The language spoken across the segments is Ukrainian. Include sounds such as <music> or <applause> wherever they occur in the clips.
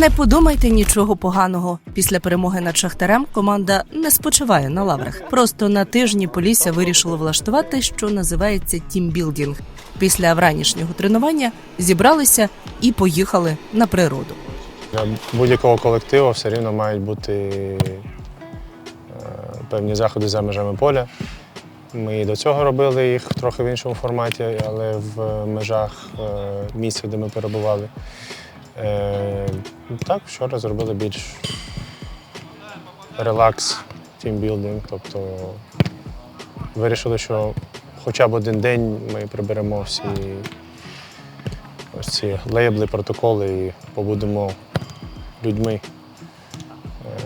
Не подумайте нічого поганого. Після перемоги над Шахтарем команда не спочиває на лаврах. Просто на тижні Полісся вирішило влаштувати, що називається тімбілдінг. Після вранішнього тренування зібралися і поїхали на природу. Для будь-якого колективу все рівно мають бути е, певні заходи за межами поля. Ми і до цього робили їх трохи в іншому форматі, але в межах е, місця, де ми перебували. Е, Так, вчора зробили більш релакс, тімбілдинг. Тобто вирішили, що хоча б один день ми приберемо всі ось ці лейбли, протоколи і побудемо людьми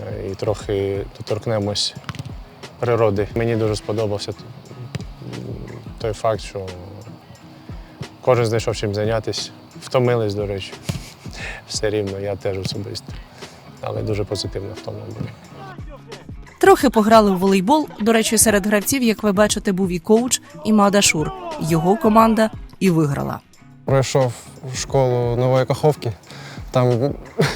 е, і трохи доторкнемось природи. Мені дуже сподобався той факт, що кожен знайшов чим зайнятися. Втомились, до речі. Все рівно, я теж особисто. Але дуже позитивно втома була. Трохи пограли в волейбол. До речі, серед гравців, як ви бачите, був і коуч, і Мадашур. Його команда і виграла. Пройшов в школу нової каховки. Там,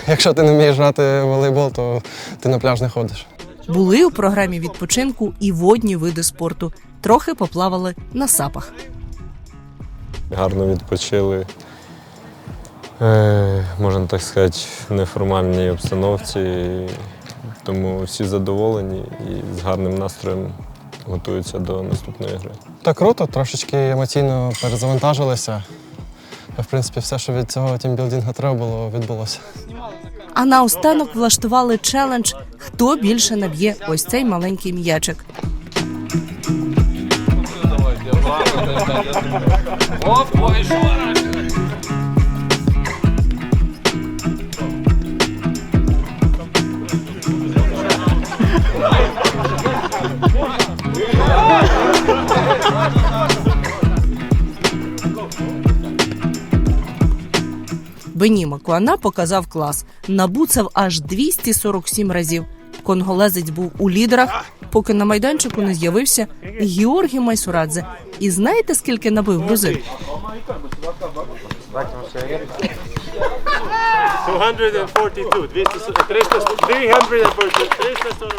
якщо ти не вмієш грати в волейбол, то ти на пляж не ходиш. Були у програмі відпочинку і водні види спорту. Трохи поплавали на сапах. гарно відпочили. Е, можна так сказати, неформальній обстановці. Тому всі задоволені і з гарним настроєм готуються до наступної гри. Так круто, трошечки емоційно перезавантажилися. В принципі, все, що від цього тімбілдингу треба було, відбулося. А наостанок влаштували челендж Хто більше наб'є ось цей маленький м'ячик. Бені Макуана показав клас. Набуцав аж 247 разів. Конголезець був у лідерах, поки на майданчику не з'явився Георгій Майсурадзе. І знаєте, скільки набив грузин? 242, 342.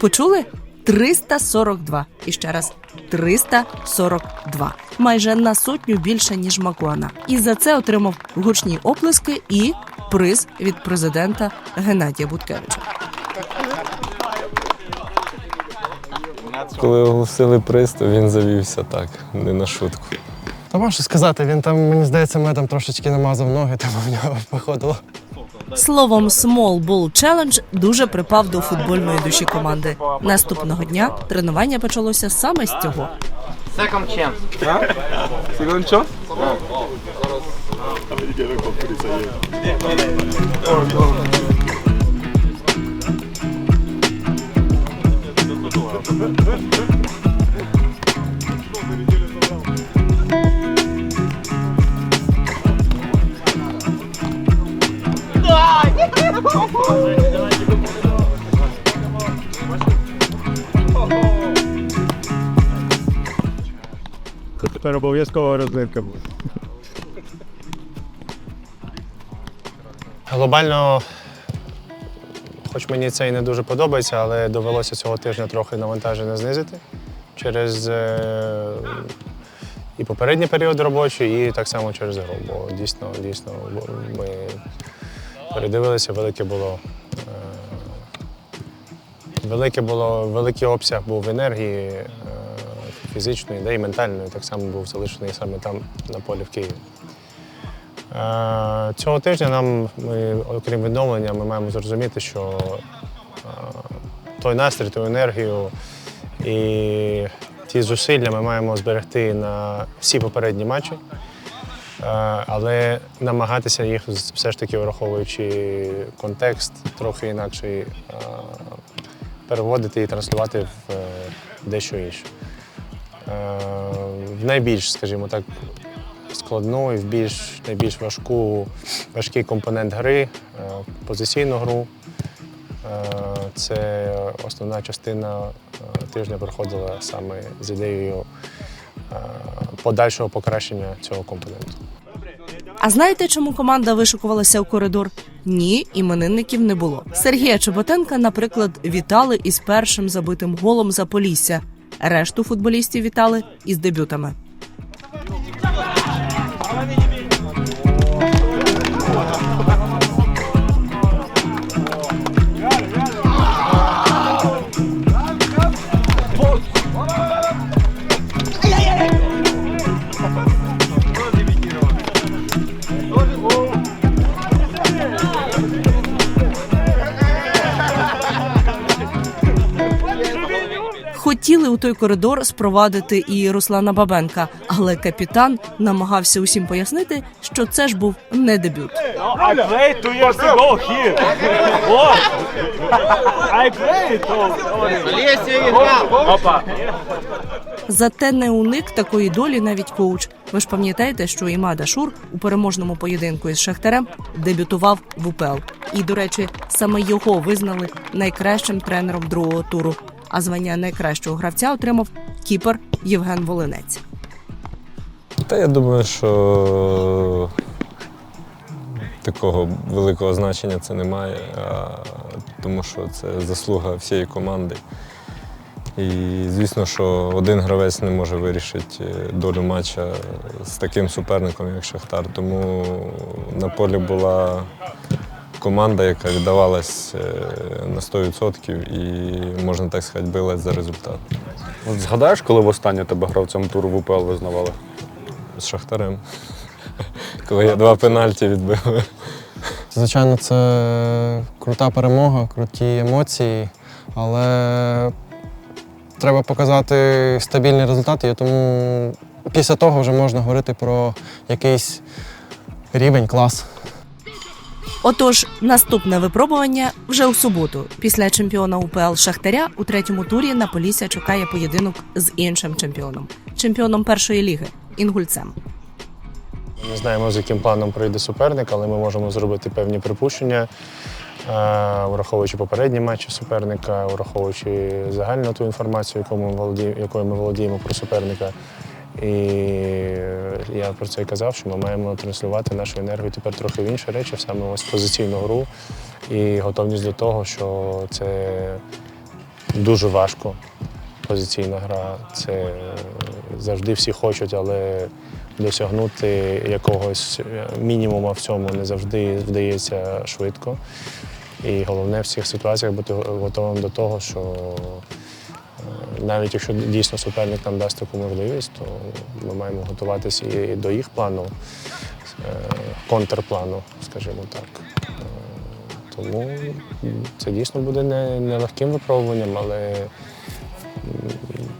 Почули? 342. І ще раз 342. Майже на сотню більше, ніж Макуана. І за це отримав гучні оплески і приз від президента Геннадія Буткевича. Коли оголосили приз, то він завівся так, не на шутку. Та можу сказати, він там, мені здається, медом трошечки намазав ноги, тому в нього виходило. Словом, Small Ball Challenge дуже припав до футбольної душі команди. Наступного дня тренування почалося саме з цього. Second chance. Тепер обов'язкова розливка буде. Глобально, хоч мені це і не дуже подобається, але довелося цього тижня трохи навантаження знизити через е, і попередній період робочий, і так само через гру. Бо дійсно, дійсно ми передивилися, велике було. е, Велике було, великий обсяг був енергії фізичної, да і ментальної, так само був залишений саме там на полі в Києві. Е, Цього тижня нам, ми, окрім відновлення, ми маємо зрозуміти, що е, той настрій, ту енергію і ті зусилля ми маємо зберегти на всі попередні матчі, Е, але намагатися їх все ж таки враховуючи контекст, трохи інакший, е, переводити і транслювати в дещо інше. Е, В найбільш, скажімо так, складну і в більш найбільш важку, важкий компонент гри, е, позиційну гру. Е, це основна частина тижня проходила саме з ідеєю подальшого покращення цього компоненту. А знаєте, чому команда вишикувалася у коридор? Ні, іменинників не було. Сергія Чеботенка, наприклад, вітали із першим забитим голом за Полісся. Решту футболістів вітали із дебютами. Хотіли у той коридор спровадити і Руслана Бабенка, але капітан намагався усім пояснити, що це ж був не дебют. I played two years ago here. What? I played. Опа. Зате не уник такої долі навіть коуч. Ви ж пам'ятаєте, що Імада Шур у переможному поєдинку із Шахтарем дебютував в УПЛ. І, до речі, саме його визнали найкращим тренером другого туру. А звання найкращого гравця отримав кіпер Євген Волинець. Та я думаю, що такого великого значення це не має, а, тому що це заслуга всієї команди. І звісно, що один гравець не може вирішити долю матча з таким суперником, як Шахтар. Тому на полі була команда, яка віддавалась е, на 100% і, можна так сказати, билась за результат От згадаєш, коли востаннє тебе гравцем туру в УПЛ визнавали? з Шахтарем. <laughs> Коли я два пенальті відбив. Звичайно, це крута перемога, круті емоції, але треба показати стабільний результат, і тому після того вже можна говорити про якийсь рівень, клас. Отож, наступне випробування вже у суботу. Після чемпіона УПЛ Шахтаря у третьому турі на Полісся чекає поєдинок з іншим чемпіоном, чемпіоном першої ліги інгульцем. Ми знаємо, з яким планом прийде суперник, але ми можемо зробити певні припущення, е, враховуючи попередні матчі суперника, враховуючи загальну ту інформацію, якою ми володіємо про суперника. І я про це і казав, що ми маємо транслювати нашу енергію тепер трохи в інші речі, саме ось позиційну гру і готовність до того, що це дуже важко. Позиційна гра. Це завжди всі хочуть, але досягнути якогось мінімуму в цьому не завжди вдається швидко. І головне в всіх ситуаціях бути готовим до того, що навіть якщо дійсно суперник нам дасть таку можливість, то ми маємо готуватися і до їх плану, е, контрплану, скажімо так. Е, Тому це дійсно буде не, легким випробуванням, але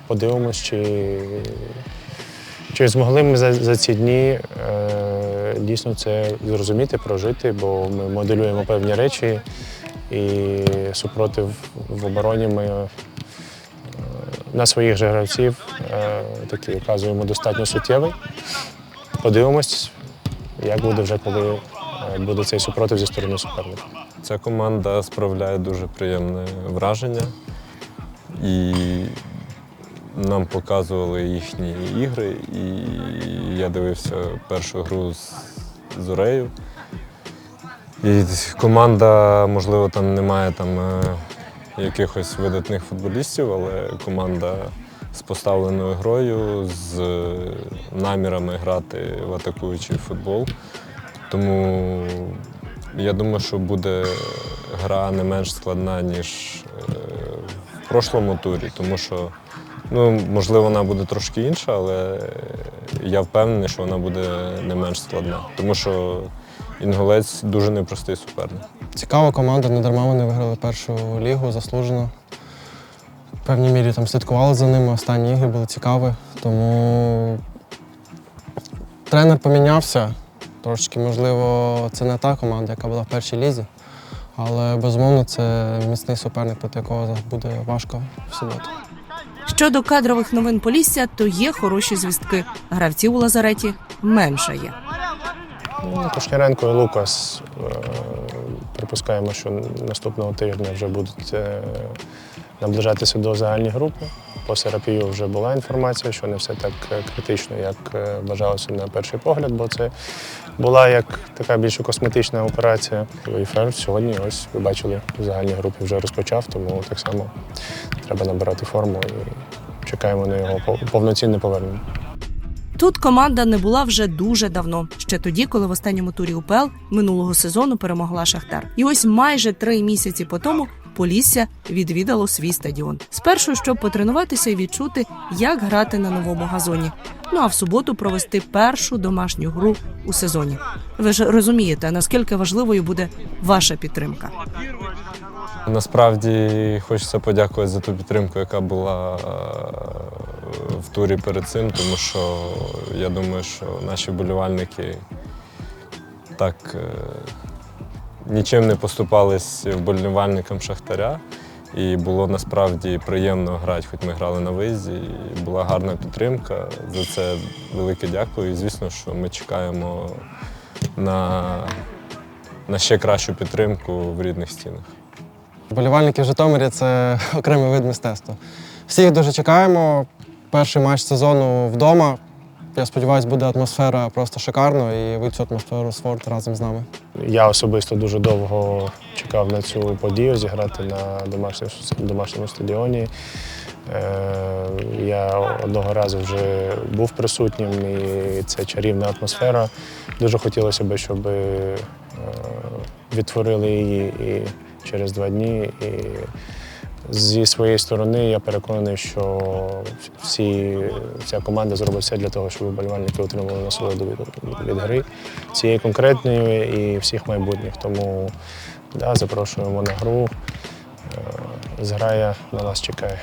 подивимось, чи чи змогли ми за, за ці дні е, дійсно це зрозуміти, прожити, бо ми моделюємо певні речі і супротив в обороні ми на своїх же гравців е, таки оказуємо достатньо суттєвий. Подивимось, як буде вже, коли е, буде цей супротив зі сторони суперника. Ця команда справляє дуже приємне враження. І нам показували їхні ігри. І я дивився першу гру з Зорею. І команда, можливо, там немає там, е, якихось видатних футболістів, але команда з поставленою грою, з е, намірами грати в атакуючий футбол. Тому я думаю, що буде гра не менш складна, ніж е, в прошлому турі, тому що, ну, можливо, вона буде трошки інша, але я впевнений, що вона буде не менш складна. Тому що інгулець дуже непростий суперник. Цікава команда, не дарма вони виграли першу лігу, заслужено. В певній мірі там слідкували за ними, останні ігри були цікаві, тому тренер помінявся. Трошки, можливо, це не та команда, яка була в першій лізі. Але безумовно це міцний суперник, проти якого буде важко в суботу. Щодо кадрових новин Полісся, то є хороші звістки. Гравців у лазареті менше є. Ну, Кушняренко і Лукас е, припускаємо, що наступного тижня вже будуть е, наближатися до загальної групи. По серапію вже була інформація, що не все так е, критично, як е, вважалося на перший погляд, бо це була як така більше косметична операція. І ферм сьогодні, ось ви бачили, в загальній групі вже розпочав, тому так само треба набирати форму і чекаємо на його повноцінне повернення. Тут команда не була вже дуже давно, ще тоді, коли в останньому турі УПЛ минулого сезону перемогла Шахтар. І ось майже три місяці по тому Полісся відвідало свій стадіон. Спершу, щоб потренуватися і відчути, як грати на новому газоні. Ну а в суботу провести першу домашню гру у сезоні. Ви ж розумієте, наскільки важливою буде ваша підтримка. Насправді хочеться подякувати за ту підтримку, яка була е, в турі перед цим, тому що я думаю, що наші болівальники так е, нічим не поступались вболівальникам Шахтаря. І було насправді приємно грати, хоч ми грали на виїзді. І була гарна підтримка. За це велике дякую. І звісно, що ми чекаємо на, на ще кращу підтримку в рідних стінах. Болівальники в Житомирі це <laughs> окремий вид мистецтва. Всіх дуже чекаємо. Перший матч сезону вдома. Я сподіваюся, буде атмосфера просто шикарно і ви цю атмосферу створите разом з нами. Я особисто дуже довго чекав на цю подію зіграти на домашньому, домашньому стадіоні. Е, Я одного разу вже був присутнім, і це чарівна атмосфера. Дуже хотілося б, щоб е, відтворили її і через два дні. І зі своєї сторони я переконаний, що всі, вся команда зробить все для того, щоб вболівальники отримали насолоду від, від гри цієї конкретної і всіх майбутніх. Тому да, запрошуємо на гру. Е, Зграя на нас чекає.